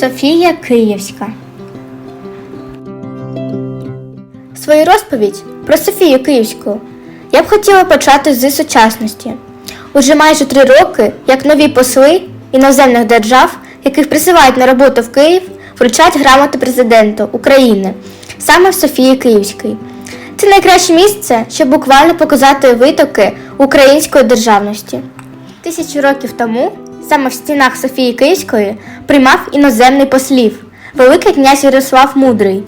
Софія Київська. Свою розповідь про Софію Київську я б хотіла почати з сучасності. Уже майже три роки, як нові посли іноземних держав, яких присилають на роботу в Київ, вручають грамоти президенту України, саме в Софії Київській. Це найкраще місце, щоб буквально показати витоки української державності. Тисячу років тому саме в стінах Софії Київської приймав іноземний послів, Великий князь Ярослав Мудрий.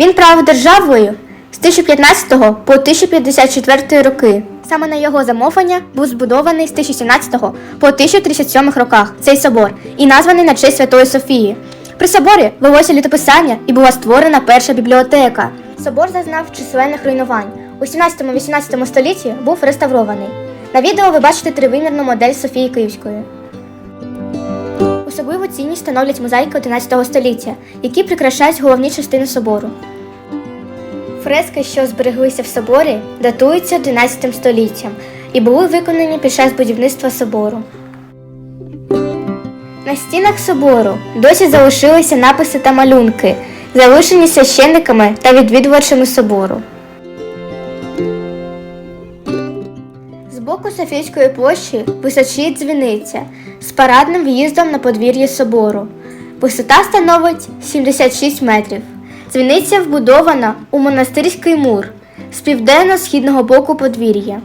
Він правив державою з 1015 по 1054 роки. Саме на його замовлення був збудований з 1017 по 1037 роках цей собор і названий на честь Святої Софії. При соборі велося літописання і була створена перша бібліотека. Собор зазнав численних руйнувань. У 17-18 столітті був реставрований. На відео ви бачите тривимірну модель Софії Київської. Особливу цінність становлять мозаїки 11 століття, які прикрашають головні частини собору. Фрески, що збереглися в соборі, датуються 11 століттям і були виконані під час будівництва собору. На стінах собору досі залишилися написи та малюнки, залишені священниками та відвідувачами собору. Боку Софійської площі височить дзвіниця з парадним в'їздом на подвір'я собору. Висота становить 76 метрів. Дзвіниця вбудована у монастирський мур з південно-східного боку подвір'я.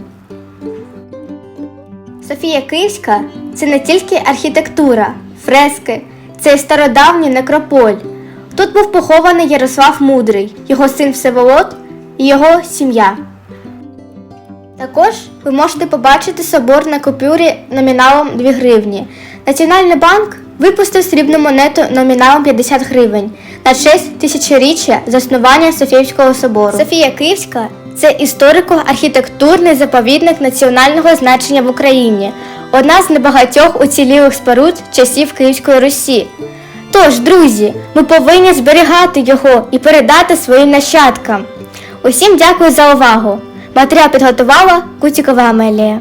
Софія Київська це не тільки архітектура, фрески, це й стародавній некрополь. Тут був похований Ярослав Мудрий, його син Всеволод і його сім'я. Також ви можете побачити собор на купюрі номіналом 2 гривні. Національний банк випустив срібну монету номіналом 50 гривень на честь тисячоріччя заснування Софіївського собору. Софія Київська це історико-архітектурний заповідник національного значення в Україні, одна з небагатьох уцілілих споруд часів Київської Русі. Тож, друзі, ми повинні зберігати його і передати своїм нащадкам. Усім дякую за увагу! Матеріал підготувала Кутікова Амелія.